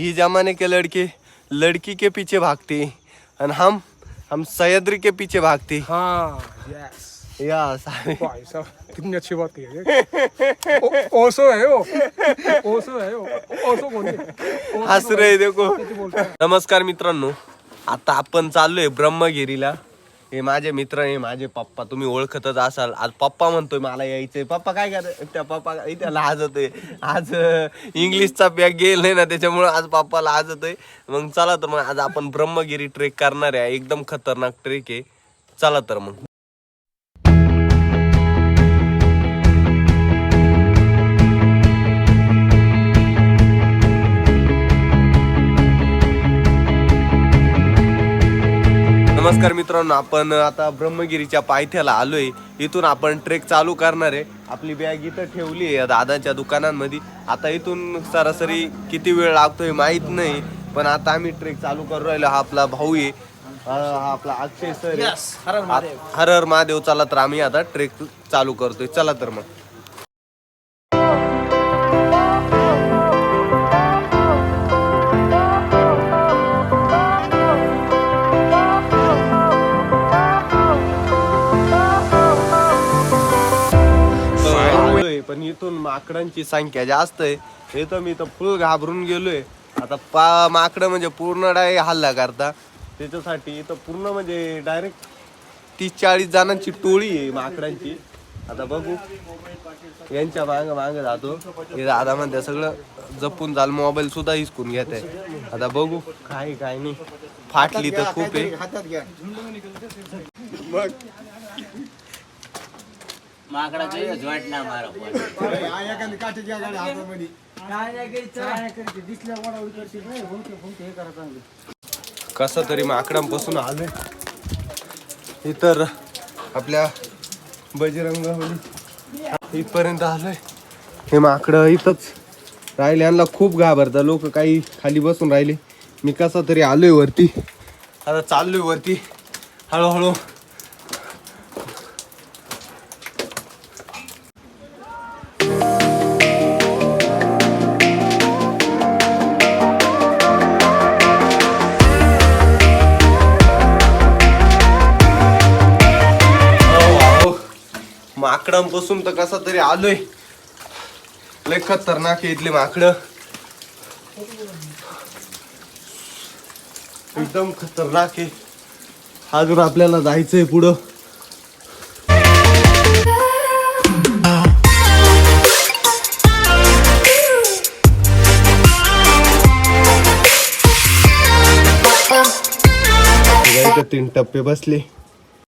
ये जमाने के लड़के लड़की के पीछे भागते और हम हम सह्याद्री के पीछे भागते। हाँ यस या सारे। भाई साहब कितनी अच्छी बात कही है। ओ- ओसो है वो। ओसो है वो। ओसो कौन है ओसो हस रे देखो? नमस्कार मित्रांनो आता आपण चाललोय ब्रह्मगिरीला. हे माझे मित्र हे माझे पप्पा तुम्ही ओळखतच असाल. आज पप्पा म्हणतोय मला यायचंय. पप्पा काय कर त्या पप्पा इथे लाजतोय. आज इंग्लिशचा बॅग गेल नाही ना त्याच्यामुळं आज पप्पा लाजतोय. मग चला तर मग आज आपण ब्रह्मगिरी ट्रेक करणार आहे. एकदम खतरनाक ट्रेक आहे. चला तर मग. नमस्कार मित्रांनो आपण आता ब्रह्मगिरीच्या पायथ्याला आलोय. इथून आपण ट्रेक चालू करणार आहे. आपली बॅग इथं ठेवली आहे दादाच्या दुकानांमध्ये. आता इथून सरासरी किती वेळ लागतोय माहीत नाही पण आता आम्ही ट्रेक चालू करू राहिलो. हा आपला भाऊ आहे. हा आपला अक्षय सर. हर हर महादेव चला तर आम्ही आता ट्रेक चालू करतोय. चला तर मग. माकडांची संख्या जास्त आहे. हे तर मी तर फुल घाबरून गेलोय. आता पा माकडं म्हणजे पूर्ण डाय हल्ला करता. त्याच्यासाठी इथं पूर्ण म्हणजे डायरेक्ट तीस चाळीस जणांची टोळी आहे माकडांची. आता बघू. यांच्या माग माग जातो. हे दादा म्हणते सगळं जपून चाल मोबाईल सुद्धा हिसकून घेत आहे. आता बघू. काय काय नाही. फाटली तर खूप आहे. माकडाचं जॉईंट ना मारा पण कसा तरी माकडांपासून आलोय इतर आपल्या बजरंग इथपर्यंत आलोय हे माकडं इथंच राहिले. यांना खूप घाबरता. लोक काही खाली बसून राहिले. मी कसा तरी आलोय वरती. आता चाललोय वरती. हळूहळू माकडांपासून तर कसा तरी आलोय. लय खतरनाक आहे इथले माकडं. एकदम खतरनाक आहे. अजून आपल्याला जायचंय पुढं. तीन टप्पे बसले.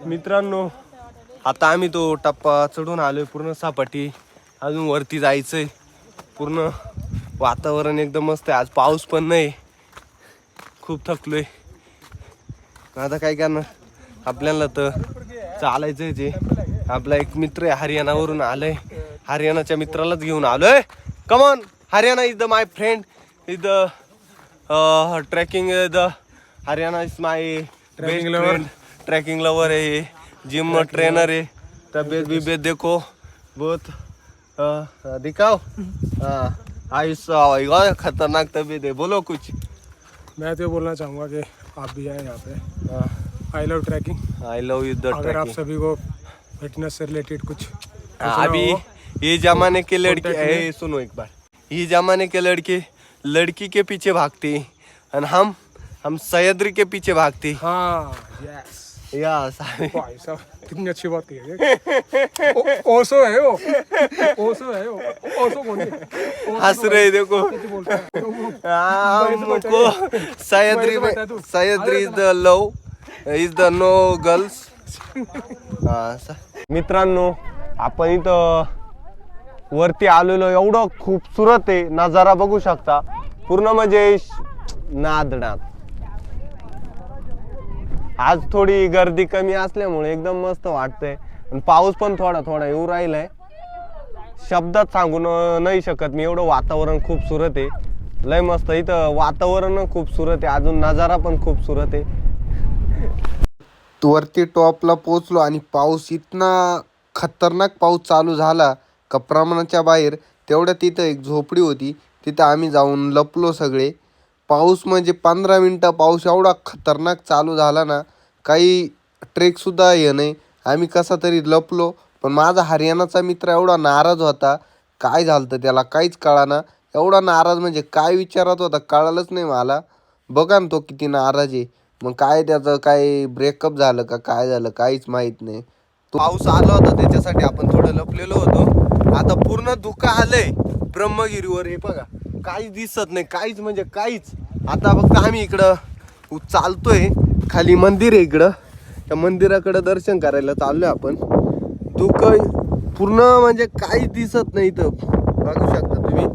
मित्रांनो आता आम्ही तो टप्पा चढून आलोय पूर्ण सापाटी. अजून वरती जायचंय. पूर्ण वातावरण एकदम मस्त आहे. आज पाऊस पण नाही. खूप थकलोय. आता काय करणार? आपल्याला तर चालायचंय जे. आपला एक मित्र आहे हरियाणावरून आलंय. हरियाणाच्या मित्रालाच घेऊन आलोय. Come on Haryana is the my friend is the trekking the Haryana is my. Trekking lover है. जिम ट्रेनर है। तबियत बिबियत देखो। बहुत दिखाओ। हाँ आयुष खतरनाक तबीयत है। बोलो कुछ। मैं तो बोलना चाहूँगा कि आप भी आए यहाँ पे। I love trekking I love you अगर आप सभी को फिटनेस से रिलेटेड कुछ अभी ये जमाने के लड़के में- सुनो एक बार। ये जमाने के लड़के लड़की के पीछे भागते हैं। और हम हम सह्याद्री के पीछे भागते हैं। हाँ यस या सारे भाई साहब कितनी अच्छी बात कही है ओ- ओसो है वो ओसो है वो ओसो कौन है ओसो हंस रहे देखो? हाँ, हमको सह्याद्री। में is the love is the no girls मित्रांनो आपण इथं वरती आलेलो एवढं खूपसुरत आहे. नजारा बघू शकता. पूर्ण म्हणजे श- नाद नाद. आज थोडी गर्दी कमी असल्यामुळे एकदम मस्त वाटतंय. आणि पाऊस पण थोडा थोडा येऊ राहिलाय. शब्दात सांगून नाही शकत मी. एवढं वातावरण खूपसुरत आहे. लय मस्त. इथं वातावरण खूपसुरत आहे. अजून नजारा पण खूपसुरत आहे. वरती टॉपला पोचलो आणि पाऊस इतना खतरनाक पाऊस चालू झाला का प्रमाणाच्या बाहेर तेवढ्या तिथं एक झोपडी होती. तिथं आम्ही जाऊन लपलो सगळे. पाऊस म्हणजे पंधरा मिनटं पाऊस एवढा खतरनाक चालू झाला ना काही ट्रेकसुद्धा हे नाही. आम्ही कसा तरी लपलो पण माझा हरियाणाचा मित्र एवढा नाराज होता. काय झालं त्याला काहीच कळाना. एवढा नाराज म्हणजे काय विचारत होता कळालंच नाही मला. बघा ना तो किती नाराज आहे. मग काय त्याचं काय ब्रेकअप झालं का काय झालं काहीच माहीत नाही. तो पाऊस आला होता त्याच्यासाठी आपण थोडं लपलेलो होतो. आता पूर्ण धुकं आलंय. ब्रह्मगिरीवर हे बघा. काहीच दिसत नाही काहीच म्हणजे काहीच. आता फक्त आम्ही इकडं चालतोय. खाली मंदिर आहे इकडं. त्या मंदिराकडं दर्शन करायला चाललोय आपण. धुकं पूर्ण म्हणजे काहीच दिसत नाही इथं. बघू शकता तुम्ही.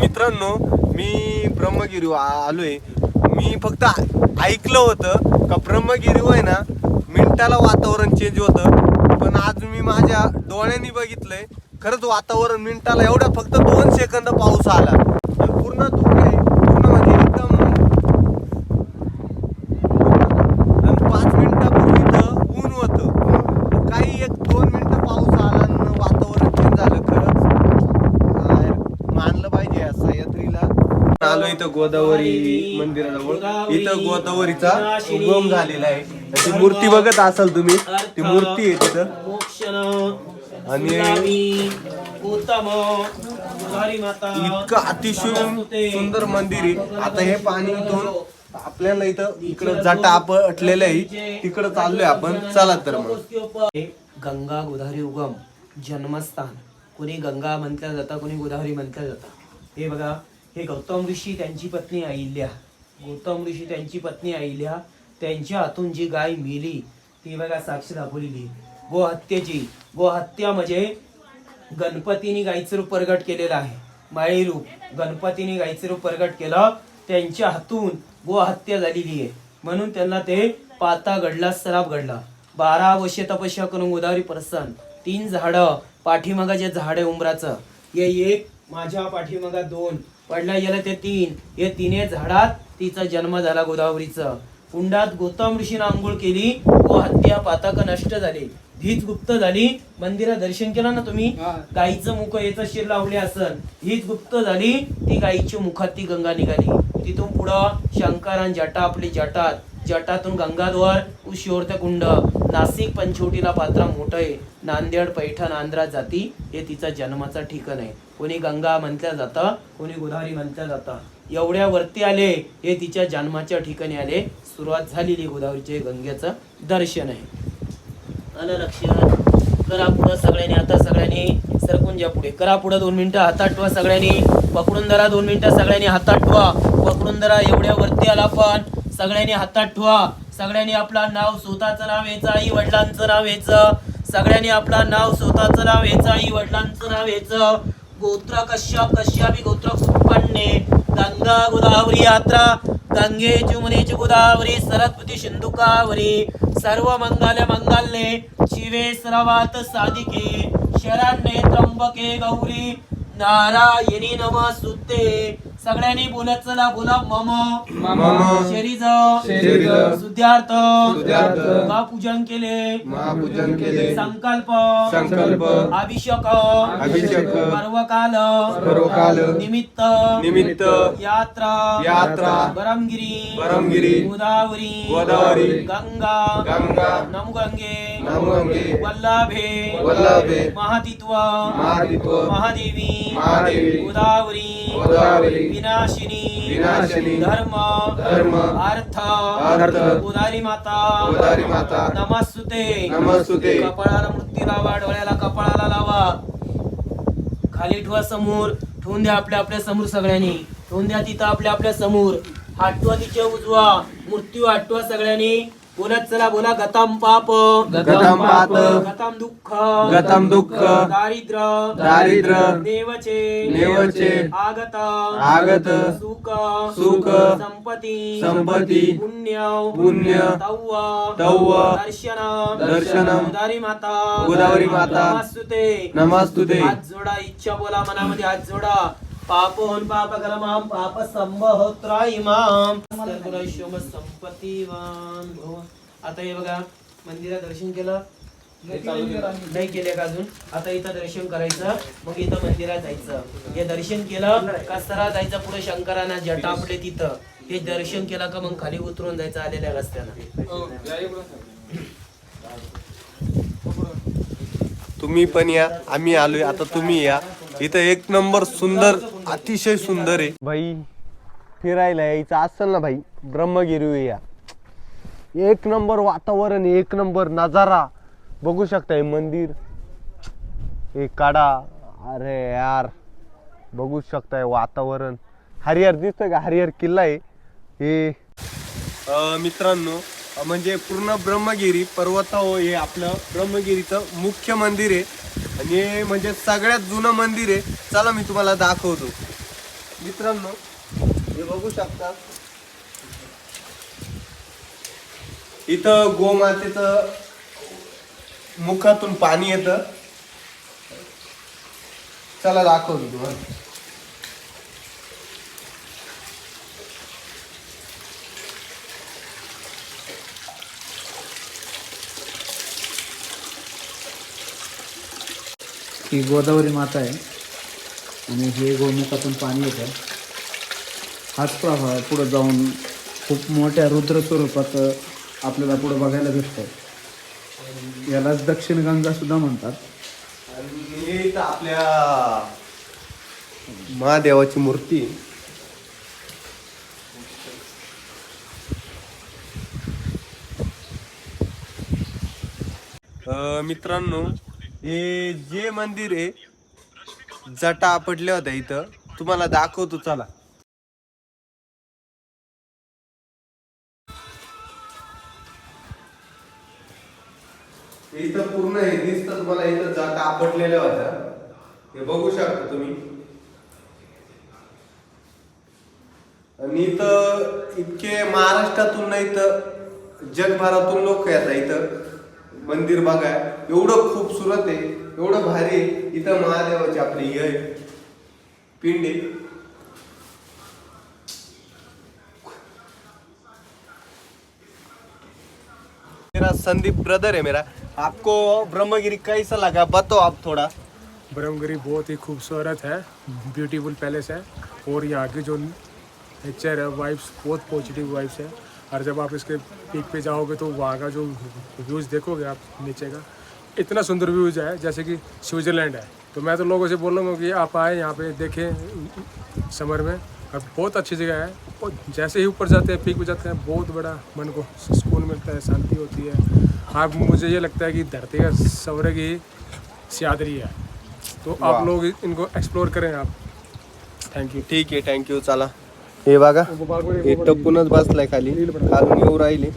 मित्रांनो मी ब्रह्मगिरी आलोय. मी फक्त ऐकलं होतं का ब्रह्मगिरी आहे ना मिनिटाला वातावरण चेंज होतं. पण आज मी माझ्या डोळ्यांनी बघितलंय खरंच वातावरण मिनिटाला एवढा फक्त दोन सेकंद पाऊस आला. आणि पूर्ण धुके पूर्ण म्हणजे एकदम आणि पाच मिनिटापूर्वी तर ऊन होतं. काही एक दोन मिनिटं पाऊस आला आणि वातावरण चेंज झालं खरंच. मानलं पाहिजे या सह्याद्रीला. आलो इथं गोदावरी मंदिराजवळ इथं गोदावरीचा उगम झालेला आहे. ती मूर्ती बघत असाल तुम्ही. ती मूर्ती आहे तिथं. आणि इतकं अतिशय सुंदर मंदिर आहे. आता हे पाणी इथून आपल्याला इथं इकडं जटा आपटलेलं आहे. तिकडं चाललोय आपण. चला तर मग. गंगा गोदावरी उगम जन्मस्थान. कोणी गंगा म्हटलं जातं कोणी गोदावरी म्हटलं जातं. हे बघा हे गौतम ऋषी त्यांची पत्नी अहिल्या गौतम ऋषी त्यांची पत्नी अहिल्या त्यांच्या हातून जी गाय मिली ती बघा साक्ष दाखवलेली. गोहत्येची. गोहत्या म्हणजे गणपतीने गायीचं रूप प्रगट केलेलं आहे. माळी रूप. गणपतीने गायीचं रूप प्रगट केलं. त्यांच्या हातून गोहत्या झालेली आहे. म्हणून त्यांना ते पाता घडला सराप घडला. बारा वर्षे तपस्या करून गोदावरी प्रसन्न. तीन झाडं. पाठीमागा जे झाड आहे उंबराचं. हे एक माझ्या पाठीमागा दोन. पडल्या गेलं ते तीन. हे तिने झाडात तिचा जन्म झाला गोदावरीचं. कुंडात गौतम ऋषीनं आंघोळ केली. व हत्या पातक नष्ट झाली. हीच गुप्त झाली मंदिरात दर्शन केलं ना तुम्ही गाईचं मुख याचं शिर लावले असन. हीच गुप्त झाली ती गाईची मुखात ती गंगा निघाली. तिथून पुढं शंकरान जटा आपली जटात. जटातून गंगाद्वार उशिवरते कुंड. नाशिक पंचवटीला पात्रा मोठं आहे. नांदेड पैठण आंध्रात जाती हे तिचा जन्माचा ठिकाण आहे. कोणी गंगा म्हटलं जातं कोणी गोदावरी म्हटलं जातं. एवढ्या वरती आले हे तिच्या जन्माच्या ठिकाणी आले. सुरुवात झालेली गोदावरीचे गंगेचं दर्शन आहे. आलं करा पुढं सगळ्यांनी आता सगळ्यांनी सरकून जा पुढे. करा पुढं दोन मिनिटं हाताटवा सगळ्यांनी. पकडून धरा दोन मिनिटं सगळ्यांनी हाताटवा पकडून धरा एवढ्या वरती आला पण सगळ्यांनी हाताटवा सगळ्यांनी आपलं नाव स्वतःचं नाव यायचं आई वडिलांचं नाव यायचं. सगळ्यांनी आपलं नाव स्वतःचं नाव यायचं आई वडिलांचं नाव यायचं. गोत्र कश्यप कश्यपी गोत्र कुप्पण्णे गंगा गोदावरी यात्रा गंगे चुमनेची गोदावरी सरस्वती सिंधुकावरी. सर्व मंगल मंगल्ये शिवे सर्वात साधिके शरण्ये त्र्यंबके गौरी नारायणी नमस्तुते सगळ्यांनी बोलत चला बोला मम. मम. शरीज. शरीज. सुद्धार्थ सुद्धार्थ मा पूजन केले. महापूजन केले. संकल्प. संकल्प. अभिषेक. अभिषेक. पर्वकाल. पर्वकाल. निमित्त. निमित्त. यात्रा. यात्रा. बरमगिरी बरमगिरी गोदावरी. गोदावरी. गंगा. गंगा. नमगंगे नमगंगे वल्लभे. वल्लभे. महातित्व. महादित्व महादेवी. महादेवी. गोदावरी. गोदावरी. विनाशिनी। विनाशिनी। धर्म। धर्म। अर्थ। अर्थ। गोदावरी माता। गोदावरी माता। नमस्तुते। नमस्तुते। कपाळाला मृत्यू लावा डोळ्याला कपाळाला लावा. खाली ठेवा समोर. ठेवून द्या आपल्या आपल्यासमोर सगळ्यांनी. ठेवून द्या तिथं आपल्या आपल्यासमोर. आठवा तिच्या उजवा. मृत्यू आठवा सगळ्यांनी. बोलत चला बोला गताम पाप. गताम पाप. गताम दुःख. गताम दुःख. दारिद्र. दारिद्र. देवचे देवचे आगत. आगत. सुख. सुख. संपत्ती. संपत्ती. पुण्य. पुण्य. तव्व. तव्व. दर्शन. दर्शन गोदावरी माता. गोदावरी माता. नमस्तुते. नमस्तुते. हात जोडा इच्छा बोला मनामध्ये हात जोडा. पापोन पाप करमाम पाप संभहोत्रा इमाम सर्वैश्वम संपत्तीवान भव आता हे बघा मंदिरात दर्शन केलं? नाही केले का अजून? आता इथं दर्शन करायचं मग इथं मंदिरात जायचं. हे दर्शन केलं का सरा जायचं पुढे शंकरांना जटा आपले तिथं? हे दर्शन केलं का मग खाली उतरून जायचं आलेल्या रस्त्यानं तुम्ही पण या आम्ही आलोय. आता तुम्ही या. इथं एक नंबर सुंदर अतिशय सुंदर आहे. भाई फिरायला यायचं असेल ना भाई ब्रह्मगिरी या एक नंबर वातावरण एक नंबर नजारा. बघू शकता हे मंदिर हे काढा अरे यार बघू शकताय वातावरण. हरिहर दिसतोय का? हरिहर किल्ला आहे. हे अ, मित्रांनो अ, म्हणजे पूर्ण ब्रह्मगिरी पर्वत हे आपलं ब्रह्मगिरीचं मुख्य मंदिर आहे. आणि म्हणजे सगळ्यात जुनं मंदिर आहे. चला मी तुम्हाला दाखवतो. मित्रांनो हे बघू शकता. इथं गोमातेचं मुखातून पाणी येतं. चला दाखवतो तुम्हाला. ही गोदावरी माता आहे. आणि हे गोमुखातून पाणी येतं. हाच प्रवाह पुढं जाऊन खूप मोठ्या रुद्र स्वरूपात आपल्याला पुढं बघायला भेटतं यालाच दक्षिण गंगा सुद्धा म्हणतात. आणि आपल्या महादेवाची मूर्ती. मित्रांनो हे जे मंदिर आहे जटा आपटल्या होत्या इथं. तुम्हाला दाखवतो चला. इथं पूर्ण हे दिसतं तुम्हाला इथं जाता आपटलेल्या होत्या. हे बघू शकता तुम्ही. आणि इथं इतके महाराष्ट्रातून नाही तर जगभरातून लोक येतात इथं. मंदिर बघाय. एवढं खूपसुरत आहे एवढं भारी आहे इथं महादेवाची आपली हे आहे, पिंड मेरा संदीप ब्रदर है मेरा. आपको ब्रह्मगिरी कैसा लगा? बताओ आप थोड़ा. ब्रह्मगिरी बहुत ही खूबसूरत है ब्यूटीफुल पैलेस है और यहाँ की जो नेचर है वाइब्स बहुत पॉजिटिव वाइब्स है। और जब आप इसके पीक पे जाओगे तो वहाँ का जो व्यूज़ देखोगे आप नीचे का इतना सुंदर व्यूज़ है जैसे कि स्विट्ज़रलैंड है। तो मैं तो लोगों से बोलूँगा कि आप आए यहाँ पे देखें समर में। और बहुत अच्छी जगह है। और जैसे ही ऊपर जाते हैं पीक पे जाते हैं बहुत बड़ा मन को सुकून मिलता है शांति होती है। आप मुझे ये लगता है कि धरती का सवरे की सियादरी है। तो आप लोग इनको एक्सप्लोर करें आप। थँक यू ठीक आहे थँक्यू चला। हे बघा हे टप्पूनच बसलाय खाली। खालून येऊ राहिली